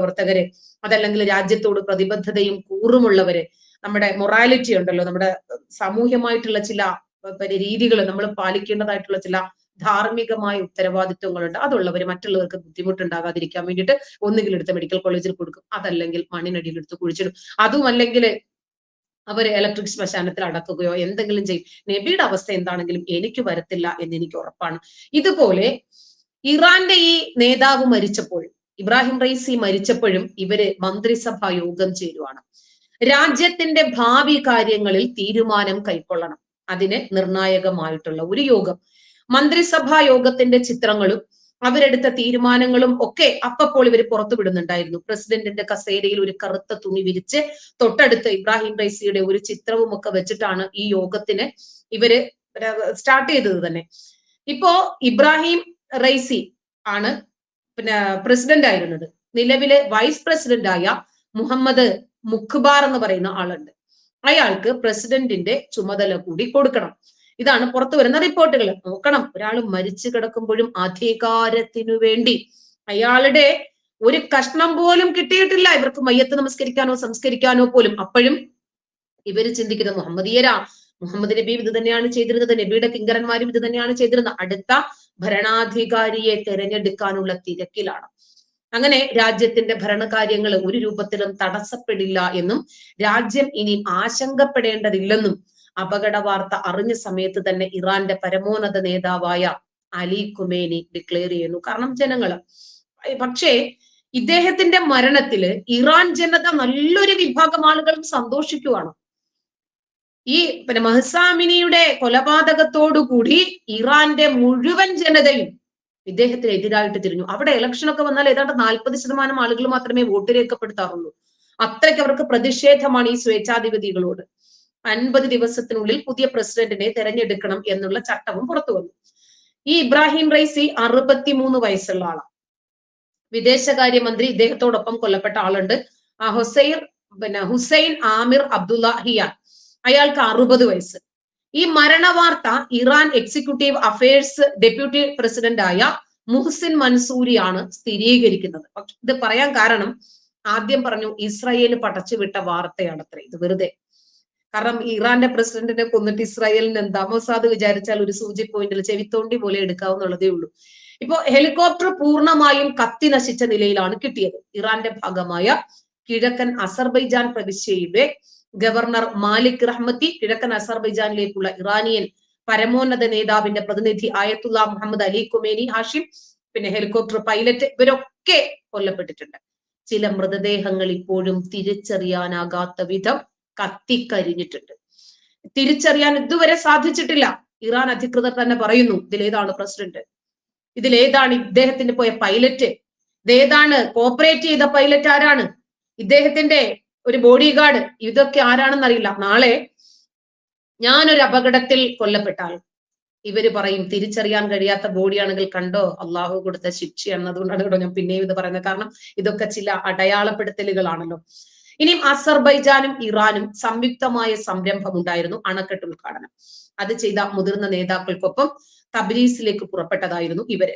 പ്രവർത്തകര് അതല്ലെങ്കിൽ രാജ്യത്തോട് പ്രതിബദ്ധതയും കൂറുമുള്ളവര് നമ്മുടെ മൊറാലിറ്റി ഉണ്ടല്ലോ നമ്മുടെ സാമൂഹ്യമായിട്ടുള്ള ചില രീതികൾ നമ്മൾ പാലിക്കേണ്ടതായിട്ടുള്ള ചില ധാർമ്മികമായ ഉത്തരവാദിത്വങ്ങളുണ്ട്. അതുള്ളവർ മറ്റുള്ളവർക്ക് ബുദ്ധിമുട്ടുണ്ടാകാതിരിക്കാൻ വേണ്ടിയിട്ട് ഒന്നുകിൽ എടുത്ത് മെഡിക്കൽ കോളേജിൽ കൊടുക്കും അതല്ലെങ്കിൽ മണ്ണിനടിയിൽ എടുത്ത് കുഴിച്ചിടും. അതും അല്ലെങ്കിൽ അവർ ഇലക്ട്രിക് ശ്മശാനത്തിൽ അടക്കുകയോ എന്തെങ്കിലും ചെയ്യും. നബിയുടെ അവസ്ഥ എന്താണെങ്കിലും എനിക്ക് വരത്തില്ല എന്ന് എനിക്ക് ഉറപ്പാണ്. ഇതുപോലെ ഇറാന്റെ ഈ നേതാവ് മരിച്ചപ്പോൾ ഇബ്രാഹിം റൈസി മരിച്ചപ്പോഴും ഇവർ മന്ത്രിസഭാ യോഗം ചേരുവാണ്. രാജ്യത്തിന്റെ ഭാവി കാര്യങ്ങളിൽ തീരുമാനം കൈക്കൊള്ളണം. അതിന് നിർണായകമായിട്ടുള്ള ഒരു യോഗം. മന്ത്രിസഭാ യോഗത്തിന്റെ ചിത്രങ്ങളും അവരെടുത്ത തീരുമാനങ്ങളും ഒക്കെ അപ്പപ്പോൾ ഇവർ പുറത്തു വിടുന്നുണ്ടായിരുന്നു. പ്രസിഡന്റിന്റെ കസേരയിൽ ഒരു കറുത്ത തുണി വിരിച്ച് തൊട്ടടുത്ത് ഇബ്രാഹിം റൈസിയുടെ ഒരു ചിത്രവും ഒക്കെ വെച്ചിട്ടാണ് ഈ യോഗത്തിന് ഇവർ സ്റ്റാർട്ട് ചെയ്തത് തന്നെ. ഇപ്പോ ഇബ്രാഹിം റൈസി ആണ് പിന്നെ പ്രസിഡന്റ് ആയിരുന്നത്. നിലവിലെ വൈസ് പ്രസിഡന്റ് ആയ മുഹമ്മദ് മുഖ്ബാർ എന്ന് പറയുന്ന ആളുണ്ട്. അയാൾക്ക് പ്രസിഡന്റിന്റെ ചുമതല കൂടി കൊടുക്കണം. ഇതാണ് പുറത്തു വരുന്ന റിപ്പോർട്ടുകൾ നോക്കണം ഒരാൾ മരിച്ചു കിടക്കുമ്പോഴും അധികാരത്തിനു വേണ്ടി അയാളുടെ ഒരു കഷ്ണം പോലും കിട്ടിയിട്ടില്ല. ഇവർക്ക് മയ്യത്ത് നമസ്കരിക്കാനോ സംസ്കരിക്കാനോ പോലും. അപ്പോഴും ഇവർ ചിന്തിക്കുന്നത് മുഹമ്മദീയരാ. മുഹമ്മദ് നബി ഇത് തന്നെയാണ് ചെയ്തിരുന്നത്. നബിയുടെ കിങ്കരന്മാരും ഇത് തന്നെയാണ് ചെയ്തിരുന്നത്. അടുത്ത ഭരണാധികാരിയെ തെരഞ്ഞെടുക്കാനുള്ള തിരക്കിലാണ്. അങ്ങനെ രാജ്യത്തിന്റെ ഭരണകാര്യങ്ങൾ ഒരു രൂപത്തിലും തടസ്സപ്പെടില്ല എന്നും രാജ്യം ഇനി ആശങ്കപ്പെടേണ്ടതില്ലെന്നും അപകട വാർത്ത അറിഞ്ഞ സമയത്ത് തന്നെ ഇറാന്റെ പരമോന്നത നേതാവായ അലി കുമേനി ഡിക്ലെയർ ചെയ്യുന്നു. കാരണം ജനങ്ങൾ പക്ഷേ ഇദ്ദേഹത്തിന്റെ മരണത്തിൽ ഇറാൻ ജനത നല്ലൊരു വിഭാഗം ആളുകളും സന്തോഷിക്കുവാണ്. ഈ പിന്നെ മഹസാമിനിയുടെ കൊലപാതകത്തോടുകൂടി ഇറാന്റെ മുഴുവൻ ജനതയും ഇദ്ദേഹത്തിന് എതിരായിട്ട് തിരിഞ്ഞു. അവിടെ ഇലക്ഷൻ ഒക്കെ വന്നാൽ ഏതാണ്ട് നാൽപ്പത് ശതമാനം ആളുകൾ മാത്രമേ വോട്ട് രേഖപ്പെടുത്താറുള്ളൂ. അത്രയ്ക്ക് അവർക്ക് പ്രതിഷേധമാണ് ഈ സ്വേച്ഛാധിപതികളോട്. അൻപത് ദിവസത്തിനുള്ളിൽ പുതിയ പ്രസിഡന്റിനെ തെരഞ്ഞെടുക്കണം എന്നുള്ള ചട്ടവും പുറത്തു വന്നു. ഈ ഇബ്രാഹിം റൈസി അറുപത്തിമൂന്ന് വയസ്സുള്ള ആളാണ് വിദേശകാര്യമന്ത്രി ഇദ്ദേഹത്തോടൊപ്പം കൊല്ലപ്പെട്ട ആളുണ്ട്. ഹുസൈർ പിന്നെ ഹുസൈൻ ആമിർ അബ്ദുള്ള ഹിയാൻ അയാൾക്ക് അറുപത് വയസ്സ്. ഈ മരണവാർത്ത Iran executive affairs deputy president ആയ മുഹ്സിൻ മൻസൂരിയാണ് സ്ഥിരീകരിക്കുന്നത്. പക്ഷെ ഇത് പറയാൻ കാരണം ആദ്യം പറഞ്ഞു ഇസ്രായേൽ പടച്ചുവിട്ട അത്ര. ഇത് വെറുതെ. കാരണം ഇറാന്റെ പ്രസിഡന്റിനെ കൊന്നിട്ട് ഇസ്രായേലിന് എന്താ മൊസാദ് വിചാരിച്ചാൽ ഒരു സൂചി പോയിന്റിൽ ചെവിത്തോണ്ടി പോലെ എടുക്കാവുന്നുള്ളതേ ഉള്ളൂ. ഇപ്പോ ഹെലികോപ്റ്റർ പൂർണമായും കത്തി നശിച്ച നിലയിലാണ് കിട്ടിയത്. ഇറാന്റെ ഭാഗമായ കിഴക്കൻ അസർബൈജാൻ പ്രവിശ്യയുടെ ഗവർണർ മാലിക് റഹ്മത്തി കിഴക്കൻ അസർബൈജാനിലേക്കുള്ള ഇറാനിയൻ പരമോന്നത നേതാവിന്റെ പ്രതിനിധി Ayatollah Mohammad Ali Khomeini Hashem പിന്നെ ഹെലികോപ്റ്റർ പൈലറ്റ് ഇവരൊക്കെ കൊല്ലപ്പെട്ടിട്ടുണ്ട്. ചില മൃതദേഹങ്ങൾ ഇപ്പോഴും തിരിച്ചറിയാനാകാത്ത വിധം കത്തിക്കരിഞ്ഞിട്ടുണ്ട്. തിരിച്ചറിയാൻ ഇതുവരെ സാധിച്ചിട്ടില്ല. ഇറാൻ അധികൃതർ തന്നെ പറയുന്നു ഇതിലേതാണ് പ്രസിഡന്റ്. ഇതിലേതാണ് ഇദ്ദേഹത്തിന്റെ പോയ പൈലറ്റ്. ഇതേതാണ് കോപ്പറേറ്റ് ചെയ്ത പൈലറ്റ് ആരാണ്? ഇദ്ദേഹത്തിന്റെ ഒരു ബോഡി ഗാർഡ് ഇതൊക്കെ ആരാണെന്ന് അറിയില്ല നാളെ ഞാനൊരു അപകടത്തിൽ കൊല്ലപ്പെട്ടാൽ ഇവർ പറയും തിരിച്ചറിയാൻ കഴിയാത്ത ബോഡിയാണെങ്കിൽ കണ്ടോ? അള്ളാഹു കൊടുത്ത ശിക്ഷയാണ് അതുകൊണ്ടാണ് കേട്ടോ ഞാൻ പിന്നെയും ഇത് പറയുന്നത്. കാരണം ഇതൊക്കെ ചില അടയാളപ്പെടുത്തലുകളാണല്ലോ. ഇനിയും അസർബൈജാനും ഇറാനും സംയുക്തമായ സംരംഭം ഉണ്ടായിരുന്നു അണക്കെട്ട് ഉദ്ഘാടനം. അത് ചെയ്ത മുതിർന്ന നേതാക്കൾക്കൊപ്പം തബ്രീസിലേക്ക് പുറപ്പെട്ടതായിരുന്നു ഇവർ.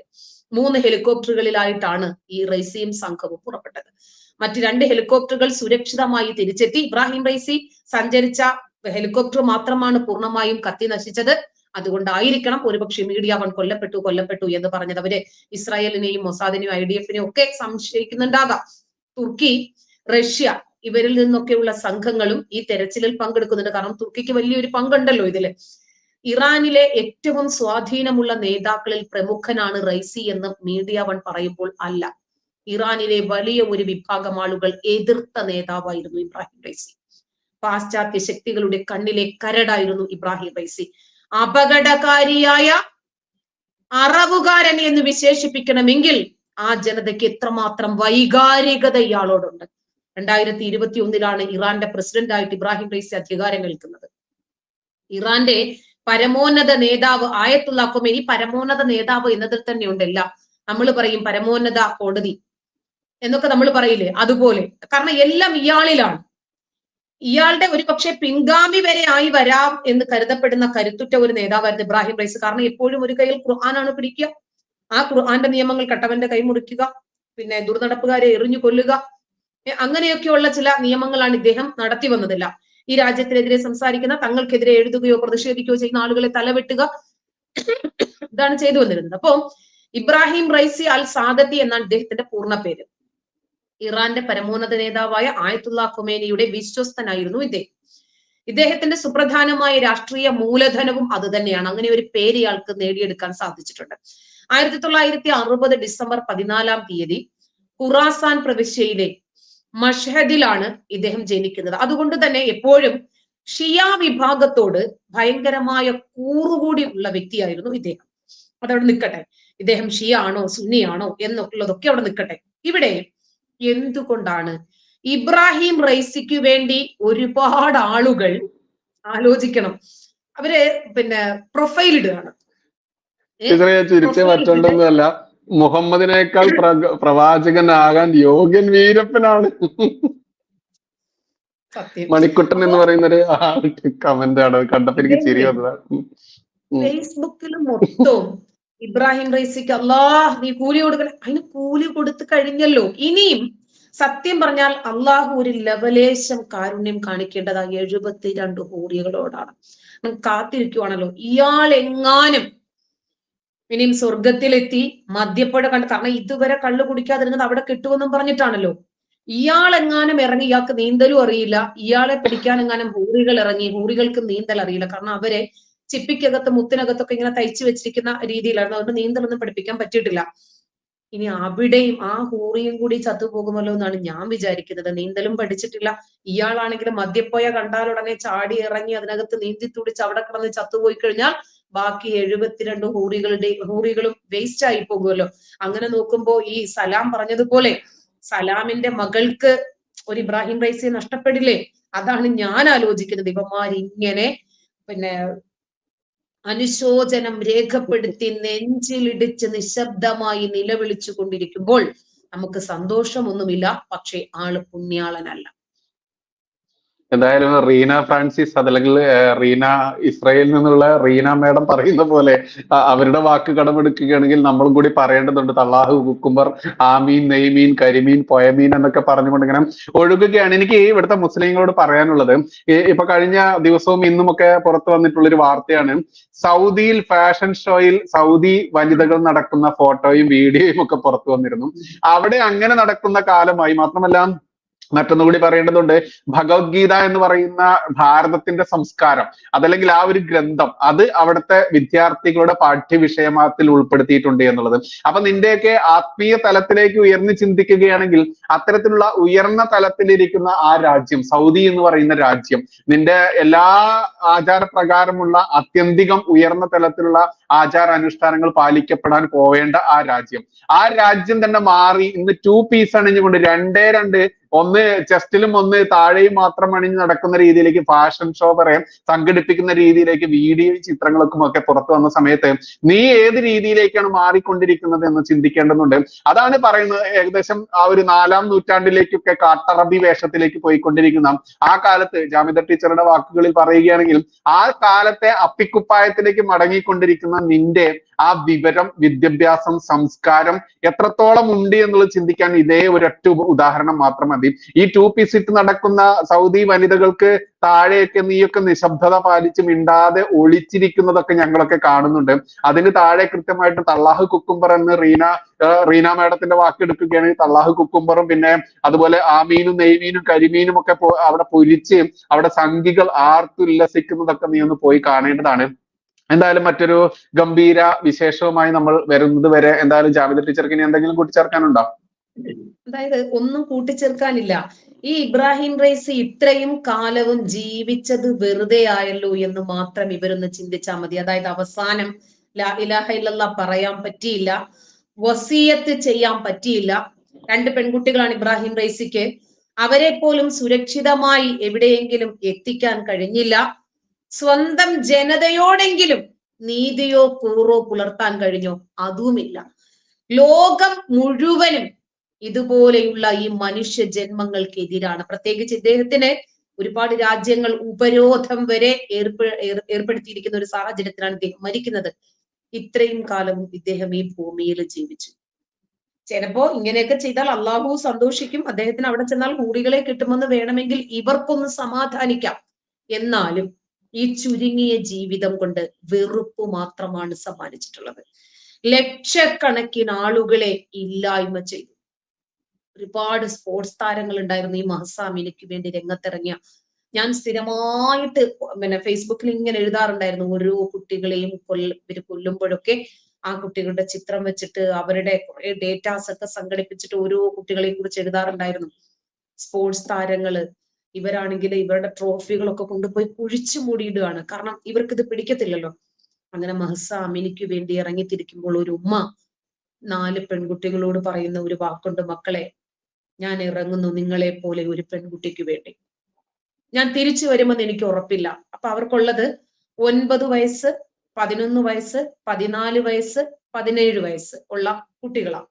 മൂന്ന് ഹെലികോപ്റ്ററുകളിലായിട്ടാണ് ഈ റൈസിയും സംഘവും പുറപ്പെട്ടത്. മറ്റ് രണ്ട് ഹെലികോപ്റ്ററുകൾ സുരക്ഷിതമായി തിരിച്ചെത്തി. ഇബ്രാഹിം റൈസി സഞ്ചരിച്ച ഹെലികോപ്റ്റർ മാത്രമാണ് പൂർണമായും കത്തി നശിച്ചത്. അതുകൊണ്ടായിരിക്കണം ഒരുപക്ഷെ മീഡിയ വൺ കൊല്ലപ്പെട്ടു കൊല്ലപ്പെട്ടു എന്ന് പറഞ്ഞത്. അവർ ഇസ്രായേലിനെയും മൊസാദിനെയും ഐ ഡി എഫിനെയും ഒക്കെ സംശയിക്കുന്നുണ്ടാകാം. തുർക്കി റഷ്യ ഇവരിൽ നിന്നൊക്കെയുള്ള സംഘങ്ങളും ഈ തെരച്ചിലിൽ പങ്കെടുക്കുന്നുണ്ട്. കാരണം തുർക്കിക്ക് വലിയൊരു പങ്കുണ്ടല്ലോ ഇതിൽ. ഇറാനിലെ ഏറ്റവും സ്വാധീനമുള്ള നേതാക്കളിൽ പ്രമുഖനാണ് റൈസി എന്ന് മീഡിയ വൺ പറയുമ്പോൾ അല്ല. ഇറാനിലെ വലിയ ഒരു വിഭാഗം ആളുകൾ എതിർത്ത നേതാവായിരുന്നു ഇബ്രാഹിം റൈസി പാശ്ചാത്യ ശക്തികളുടെ കണ്ണിലെ കരടായിരുന്നു ഇബ്രാഹിം റൈസി അപകടകാരിയായ അറവുകാരൻ എന്ന് വിശേഷിപ്പിക്കണമെങ്കിൽ ആ ജനതയ്ക്ക് എത്രമാത്രം വൈകാരികത ഇയാളോടുണ്ട്. രണ്ടായിരത്തി ഇരുപത്തി ഒന്നിലാണ് ഇറാന്റെ പ്രസിഡന്റായിട്ട് ഇബ്രാഹിം റൈസി അധികാരം കേൾക്കുന്നത് ഇറാന്റെ പരമോന്നത നേതാവ് ആയത്തുള്ള കൊമേനി പരമോന്നത നേതാവ് എന്നതിൽ തന്നെ ഉണ്ടല്ല നമ്മൾ പറയും പരമോന്നത കോടതി. എന്നൊക്കെ നമ്മൾ പറയില്ലേ? അതുപോലെ. കാരണം എല്ലാം ഇയാളിലാണ്. ഇയാളുടെ ഒരു പക്ഷേ പിൻഗാമി വരെ ആയി വരാം എന്ന് കരുതപ്പെടുന്ന കരുത്തുറ്റ ഒരു നേതാവായിരുന്നു ഇബ്രാഹിം റൈസ് കാരണം എപ്പോഴും ഒരു കയ്യിൽ ഖുർആനാണ് പിടിക്കുക. ആ ഖുർആന്റെ നിയമങ്ങൾ കട്ടവന്റെ കൈ മുറിക്കുക. പിന്നെ ദുർനടപ്പുകാരെ എറിഞ്ഞു കൊല്ലുക. അങ്ങനെയൊക്കെയുള്ള ചില നിയമങ്ങളാണ് ഇദ്ദേഹം നടത്തി വന്നതല്ല. ഈ രാജ്യത്തിനെതിരെ സംസാരിക്കുന്ന തങ്ങൾക്കെതിരെ എഴുതുകയോ പ്രതിഷേധിക്കുകയോ ചെയ്യുന്ന ആളുകളെ തലവെട്ടുക ഇതാണ് ചെയ്തു വന്നിരുന്നത്. അപ്പോ ഇബ്രാഹിം റൈസി അൽ സാദത്തി എന്നാണ് ഇദ്ദേഹത്തിന്റെ പൂർണ പേര്. ഇറാന്റെ പരമോന്നത നേതാവായ ആയത്തുള്ള ഖുമേനിയുടെ വിശ്വസ്തനായിരുന്നു ഇദ്ദേഹം. ഇദ്ദേഹത്തിന്റെ സുപ്രധാനമായ രാഷ്ട്രീയ മൂലധനവും അത് തന്നെയാണ്. അങ്ങനെ ഒരു പേര് ഇയാൾക്ക് നേടിയെടുക്കാൻ സാധിച്ചിട്ടുണ്ട്. ആയിരത്തി തൊള്ളായിരത്തി അറുപത് ഡിസംബർ പതിനാലാം തീയതി ഖുറാസാൻ പ്രവിശ്യയിലെ മഷഹദിലാണ് ഇദ്ദേഹം ജനിക്കുന്നത്. അതുകൊണ്ട് തന്നെ എപ്പോഴും ഷിയ വിഭാഗത്തോട് ഭയങ്കരമായ കൂറുകൂടി ഉള്ള വ്യക്തിയായിരുന്നു ഇദ്ദേഹം. അതവിടെ നിൽക്കട്ടെ. ഇദ്ദേഹം ഷിയ ആണോ സുന്നിയാണോ എന്നുള്ളതൊക്കെ അവിടെ നിൽക്കട്ടെ. ഇവിടെ എന്തുകൊണ്ടാണ്? ഇബ്രാഹിം റൈസിക്ക് വേണ്ടി ഒരുപാട് ആളുകൾ ആലോചിക്കണം. അവർ പിന്നെ പ്രൊഫൈൽ ഇടുകയാണ്. ചിരിച്ച് പ്രൊഫൈൽ മുഹമ്മദിനേക്കാൾ പ്രവാചകൻ പ്രവാചകനാകാൻ യോഗ്യൻ വീരപ്പനാണ്. മണിക്കുട്ടൻ എന്ന് പറയുന്ന ഒരു കമന്റ് ആണ്. കണ്ടപ്പോ എനിക്ക് ചിരി വന്നതാണ്. ഫേസ്ബുക്കിൽ മൊത്തവും ഇബ്രാഹിം റൈസിക്ക് അള്ളാഹ് നീ കൂലി കൊടുക്കണേ. അതിന് കൂലി കൊടുത്തു കഴിഞ്ഞല്ലോ. ഇനിയും സത്യം പറഞ്ഞാൽ അള്ളാഹു ഒരു ലവലേശം കാരുണ്യം കാണിക്കേണ്ടത് ആ എഴുപത്തിരണ്ട് ഹൂറികളോടാണ്. കാത്തിരിക്കുവാണല്ലോ. ഇയാൾ എങ്ങാനും ഇനിയും സ്വർഗത്തിലെത്തി മദ്യപ്പുഴ കണ്ട് കാരണം ഇതുവരെ കള്ളു കുടിക്കാതിരുന്നത് അവിടെ കിട്ടുമെന്നും പറഞ്ഞിട്ടാണല്ലോ. ഇയാൾ എങ്ങാനും ഇറങ്ങി ഇയാൾക്ക് നീന്തലും അറിയില്ല. ഇയാളെ പിടിക്കാൻ എങ്ങാനും ഹൂറികൾ ഇറങ്ങി ഹൂറികൾക്ക് നീന്തൽ അറിയില്ല. കാരണം അവരെ ചിപ്പിക്കകത്ത് മുത്തിനകത്തൊക്കെ ഇങ്ങനെ തയ്ച്ചു വെച്ചിരിക്കുന്ന രീതിയിലായിരുന്നു. അതുകൊണ്ട് നീന്തലൊന്നും പഠിപ്പിക്കാൻ പറ്റിയിട്ടില്ല. ഇനി അവിടെയും ആ ഹൂറിയും കൂടി ചത്തുപോകുമല്ലോ എന്നാണ് ഞാൻ വിചാരിക്കുന്നത്. നീന്തലും പഠിച്ചിട്ടില്ല. ഇയാളാണെങ്കിൽ മദ്യപ്പോയ കണ്ടാൽ ഉടനെ ചാടി ഇറങ്ങി അതിനകത്ത് നീന്തി തുടിച്ച് അവിടെ കിടന്ന് ചത്തുപോയി കഴിഞ്ഞാൽ ബാക്കി എഴുപത്തിരണ്ട് ഹൂറികളുടെ ഹൂറികളും വേസ്റ്റ് ആയി പോകുമല്ലോ. അങ്ങനെ നോക്കുമ്പോ ഈ സലാം പറഞ്ഞതുപോലെ സലാമിന്റെ മകൾക്ക് ഒരു ഇബ്രാഹിം റൈസിയെ നഷ്ടപ്പെടില്ലേ? അതാണ് ഞാൻ ആലോചിക്കുന്നത്. ഇവന്മാർ ഇങ്ങനെ പിന്നെ അനുശോചനം രേഖപ്പെടുത്തി നെഞ്ചിലിടിച്ച് നിശബ്ദമായി നിലവിളിച്ചു കൊണ്ടിരിക്കുമ്പോൾ നമുക്ക് സന്തോഷമൊന്നുമില്ല പക്ഷെ ആൾ പുണ്യാളനല്ല. എന്തായാലും റീന ഫ്രാൻസിസ് അതല്ലെങ്കിൽ റീന ഇസ്രയേലിൽ നിന്നുള്ള റീന മേഡം പറയുന്ന പോലെ അവരുടെ വാക്ക് കടമെടുക്കുകയാണെങ്കിൽ നമ്മളും കൂടി പറയേണ്ടതുണ്ട്. തള്ളാഹു കുക്കുംബർ ആമീൻ നെയ്മീൻ കരിമീൻ പൊയമീൻ എന്നൊക്കെ പറഞ്ഞുകൊണ്ട് ഇങ്ങനെ ഒഴുകുകയാണ്. എനിക്ക് ഇവിടുത്തെ മുസ്ലിങ്ങളോട് പറയാനുള്ളത് ഇപ്പൊ കഴിഞ്ഞ ദിവസവും ഇന്നും ഒക്കെ പുറത്തു വന്നിട്ടുള്ള ഒരു വാർത്തയാണ്. സൗദിയിൽ ഫാഷൻ ഷോയിൽ സൗദി വനിതകൾ നടക്കുന്ന ഫോട്ടോയും വീഡിയോയും ഒക്കെ പുറത്തു വന്നിരുന്നു. അവിടെ അങ്ങനെ നടക്കുന്ന കാലമായി മാത്രമല്ല മറ്റൊന്നുകൂടി പറയേണ്ടതുണ്ട്. ഭഗവത്ഗീത എന്ന് പറയുന്ന ഭാരതത്തിന്റെ സംസ്കാരം അതല്ലെങ്കിൽ ആ ഒരു ഗ്രന്ഥം അത് അവിടുത്തെ വിദ്യാർത്ഥികളുടെ പാഠ്യവിഷയത്തിൽ ഉൾപ്പെടുത്തിയിട്ടുണ്ട് എന്നുള്ളത്. അപ്പൊ നിന്റെയൊക്കെ ആത്മീയ തലത്തിലേക്ക് ഉയർന്നു ചിന്തിക്കുകയാണെങ്കിൽ അത്തരത്തിലുള്ള ഉയർന്ന തലത്തിലിരിക്കുന്ന ആ രാജ്യം സൗദി എന്ന് പറയുന്ന രാജ്യം നിന്റെ എല്ലാ ആചാരപ്രകാരമുള്ള അത്യന്തികം ഉയർന്ന തലത്തിലുള്ള ആചാരാനുഷ്ഠാനങ്ങൾ പാലിക്കപ്പെടാൻ പോവേണ്ട ആ രാജ്യം. ആ രാജ്യം തന്നെ മാറി ഇന്ന് ടു പീസ് അണിഞ്ഞുകൊണ്ട് രണ്ടേ രണ്ട് ഒന്ന് ചെസ്റ്റിലും ഒന്ന് താഴെയും മാത്രം അണിഞ്ഞ് നടക്കുന്ന രീതിയിലേക്ക് ഫാഷൻ ഷോ പറയാം. സംഘടിപ്പിക്കുന്ന രീതിയിലേക്ക് വീഡിയോ ചിത്രങ്ങളൊക്കെ ഒക്കെ പുറത്തു വന്ന സമയത്ത് നീ ഏത് രീതിയിലേക്കാണ് മാറിക്കൊണ്ടിരിക്കുന്നത് എന്ന് ചിന്തിക്കേണ്ടതുണ്ട്. അതാണ് പറയുന്നത് ഏകദേശം ആ ഒരു നാലാം നൂറ്റാണ്ടിലേക്കൊക്കെ കാട്ടറബി വേഷത്തിലേക്ക് പോയിക്കൊണ്ടിരിക്കുന്ന ആ കാലത്ത് ജാമിദ ടീച്ചറുടെ വാക്കുകളിൽ പറയുകയാണെങ്കിൽ ആ കാലത്തെ അപ്പിക്കുപ്പായത്തിലേക്ക് മടങ്ങിക്കൊണ്ടിരിക്കുന്ന നിന്റെ ആ വിവരം വിദ്യാഭ്യാസം സംസ്കാരം എത്രത്തോളം ഉണ്ട് എന്നുള്ളത് ചിന്തിക്കാൻ ഇതേ ഒരൊറ്റ ഉദാഹരണം മാത്രം മതി. ഈ ടു പി ഇട്ട് നടക്കുന്ന സൗദി വനിതകൾക്ക് താഴെയൊക്കെ നീയൊക്കെ നിശബ്ദത പാലിച്ച് മിണ്ടാതെ ഒളിച്ചിരിക്കുന്നതൊക്കെ ഞങ്ങളൊക്കെ കാണുന്നുണ്ട്. അതിന് താഴെ കൃത്യമായിട്ട് തള്ളാഹ് കുക്കുംബർ എന്ന് റീന റീന വാക്ക് വാക്കെടുക്കുകയാണെങ്കിൽ തള്ളാഹ് കുക്കുംബറും പിന്നെ അതുപോലെ ആമീനും നെയ്മീനും കരിമീനും ഒക്കെ അവിടെ പൊരിച്ച് അവിടെ സംഘികൾ ആർത്തുല്ലസിക്കുന്നതൊക്കെ നീ ഒന്ന് പോയി കാണേണ്ടതാണ്. എന്തായാലും മറ്റൊരു ഗംഭീര വിശേഷവുമായി നമ്മൾ വരുന്നത് വരെ എന്തായാലും ജാവിദ ടീച്ചർക്ക് ഇനി എന്തെങ്കിലും കൂട്ടിച്ചേർക്കാനുണ്ടോ? അതായത് ഒന്നും കൂട്ടിച്ചേർക്കാനില്ല. ഈ ഇബ്രാഹിം റൈസി ഇത്രയും കാലവും ജീവിച്ചത് വെറുതെ ആയല്ലോ എന്ന് മാത്രം ഇവരൊന്ന് ചിന്തിച്ചാൽ മതി. അതായത് അവസാനം ലാ ഇലാഹ പറയാൻ പറ്റിയില്ല. വസീയത്ത് ചെയ്യാൻ പറ്റിയില്ല. രണ്ട് പെൺകുട്ടികളാണ് ഇബ്രാഹിം റൈസിക്ക്. അവരെ പോലും സുരക്ഷിതമായി എവിടെയെങ്കിലും എത്തിക്കാൻ കഴിഞ്ഞില്ല. സ്വന്തം ജനതയോടെങ്കിലും നീതിയോ കൂറോ പുലർത്താൻ കഴിഞ്ഞോ അതുമില്ല. ലോകം മുഴുവനും ഇതുപോലെയുള്ള ഈ മനുഷ്യ ജന്മങ്ങൾക്കെതിരാണ് പ്രത്യേകിച്ച് ഇദ്ദേഹത്തിന് ഒരുപാട് രാജ്യങ്ങൾ ഉപരോധം വരെ ഏർപ്പെ ഏർ- ഏർപ്പെടുത്തിയിരിക്കുന്ന ഒരു സാഹചര്യത്തിലാണ് ഇദ്ദേഹം മരിക്കുന്നത്. ഇത്രയും കാലം ഇദ്ദേഹം ഈ ഭൂമിയിൽ ജീവിച്ചു. ചിലപ്പോ ഇങ്ങനെയൊക്കെ ചെയ്താൽ അള്ളാഹു സന്തോഷിക്കും അദ്ദേഹത്തിന് അവിടെ ചെന്നാൽ കൂടികളെ കിട്ടുമെന്ന് വേണമെങ്കിൽ ഇവർക്കൊന്ന് സമാധാനിക്കാം. എന്നാലും ഈ ചുരുങ്ങിയ ജീവിതം കൊണ്ട് വെറുപ്പ് മാത്രമാണ് സമ്മാനിച്ചിട്ടുള്ളത്. ലക്ഷക്കണക്കിന് ആളുകളെ ഇല്ലായ്മ ചെയ്തു. ഒരുപാട് സ്പോർട്സ് താരങ്ങൾ ഉണ്ടായിരുന്നു ഈ മഹസാമിനിക്ക് വേണ്ടി രംഗത്തിറങ്ങിയ. ഞാൻ സ്ഥിരമായിട്ട് പിന്നെ ഫേസ്ബുക്കിൽ ഇങ്ങനെ എഴുതാറുണ്ടായിരുന്നു. ഓരോ കുട്ടികളെയും കൊല്ല ഇവർ കൊല്ലുമ്പോഴൊക്കെ ആ കുട്ടികളുടെ ചിത്രം വെച്ചിട്ട് അവരുടെ കുറെ ഡേറ്റാസ് ഒക്കെ സംഘടിപ്പിച്ചിട്ട് ഓരോ കുട്ടികളെയും കുറിച്ച് എഴുതാറുണ്ടായിരുന്നു. സ്പോർട്സ് താരങ്ങൾ ഇവരാണെങ്കിൽ ഇവരുടെ ട്രോഫികളൊക്കെ കൊണ്ടുപോയി കുഴിച്ചു മൂടിയിടുകയാണ്. കാരണം ഇവർക്കിത് പിടിക്കത്തില്ലല്ലോ. അങ്ങനെ മഹസ അമിനിക്ക് വേണ്ടി ഇറങ്ങിത്തിരിക്കുമ്പോൾ ഒരു ഉമ്മ നാല് പെൺകുട്ടികളോട് പറയുന്ന ഒരു വാക്കുണ്ട് മക്കളെ ഞാൻ ഇറങ്ങുന്നു നിങ്ങളെ പോലെ ഒരു പെൺകുട്ടിക്ക് വേണ്ടി. ഞാൻ തിരിച്ചു വരുമെന്ന് എനിക്ക് ഉറപ്പില്ല. അപ്പൊ അവർക്കുള്ളത് ഒൻപത് വയസ്സ് പതിനൊന്ന് വയസ്സ് പതിനാല് വയസ്സ് പതിനേഴ് വയസ്സ് ഉള്ള കുട്ടികളാണ്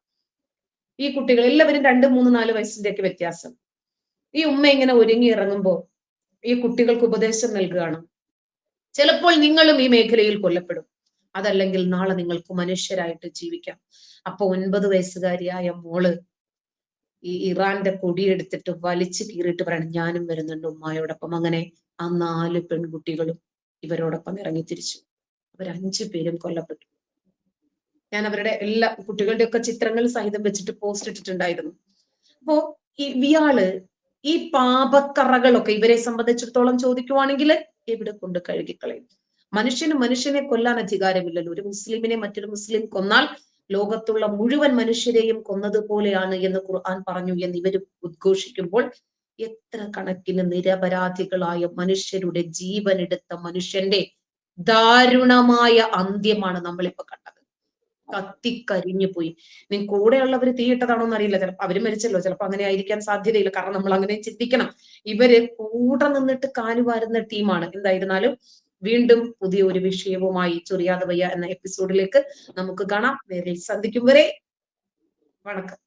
ഈ കുട്ടികൾ എല്ലാവരും രണ്ട് മൂന്ന് നാല് വയസ്സിന്റെ ഒക്കെ വ്യത്യാസം. ഈ ഉമ്മ ഇങ്ങനെ ഒരുങ്ങി ഇറങ്ങുമ്പോൾ ഈ കുട്ടികൾക്ക് ഉപദേശം നൽകുകയാണ്. ചിലപ്പോൾ നിങ്ങളും ഈ മേഖലയിൽ കൊല്ലപ്പെടും. അതല്ലെങ്കിൽ നാളെ നിങ്ങൾക്ക് മനുഷ്യരായിട്ട് ജീവിക്കാം. അപ്പൊ ഒൻപത് വയസ്സുകാരിയായ മോൾ ഈ ഇറാന്റെ കൊടിയെടുത്തിട്ട് വലിച്ചു കീറിയിട്ട് പറയണം ഞാനും വരുന്നുണ്ട് ഉമ്മായോടൊപ്പം. അങ്ങനെ ആ നാല് പെൺകുട്ടികളും ഇവരോടൊപ്പം ഇറങ്ങി തിരിച്ചു അവർ അഞ്ചു പേരും കൊല്ലപ്പെട്ടു. ഞാൻ അവരുടെ എല്ലാ കുട്ടികളുടെയൊക്കെ ചിത്രങ്ങൾ സഹിതം വെച്ചിട്ട് പോസ്റ്റ് ഇട്ടിട്ടുണ്ടായിരുന്നു. അപ്പോ ഇയാൾ ഈ പാപക്കറകളൊക്കെ ഇവരെ സംബന്ധിച്ചിടത്തോളം ചോദിക്കുവാണെങ്കിൽ എവിടെ കൊണ്ട് കഴുകിക്കളയും? മനുഷ്യന് മനുഷ്യനെ കൊല്ലാൻ അധികാരമില്ലല്ലോ. ഒരു മുസ്ലിമിനെ മറ്റൊരു മുസ്ലിം കൊന്നാൽ ലോകത്തുള്ള മുഴുവൻ മനുഷ്യരെയും കൊന്നതുപോലെയാണ് എന്ന് ഖുർആൻ പറഞ്ഞു എന്ന് ഇവർ ഉദ്ഘോഷിക്കുമ്പോൾ എത്ര കണക്കിന് നിരപരാധികളായ മനുഷ്യരുടെ ജീവനെടുത്ത മനുഷ്യന്റെ ദാരുണമായ അന്ത്യമാണ് നമ്മളിപ്പോ കണ്ടത്. കത്തിക്കരിഞ്ഞു പോയി നീ കൂടെയുള്ളവർ തീയിട്ടതാണോ എന്ന് അറിയില്ല ചിലപ്പോ അവർ മരിച്ചല്ലോ. ചിലപ്പോ അങ്ങനെ ആയിരിക്കാൻ സാധ്യതയില്ല. കാരണം നമ്മൾ അങ്ങനെ ചിന്തിക്കണം. ഇവർ കൂടെ നിന്നിട്ട് കാലുവാരുന്ന ടീമാണ്. എന്തായിരുന്നാലും വീണ്ടും പുതിയ ഒരു വിഷയവുമായി ചൊറിയാതെ വയ്യ എന്ന എപ്പിസോഡിലേക്ക് നമുക്ക് കാണാം. വേറെ സന്ധിക്കും വരെ. വണക്കം.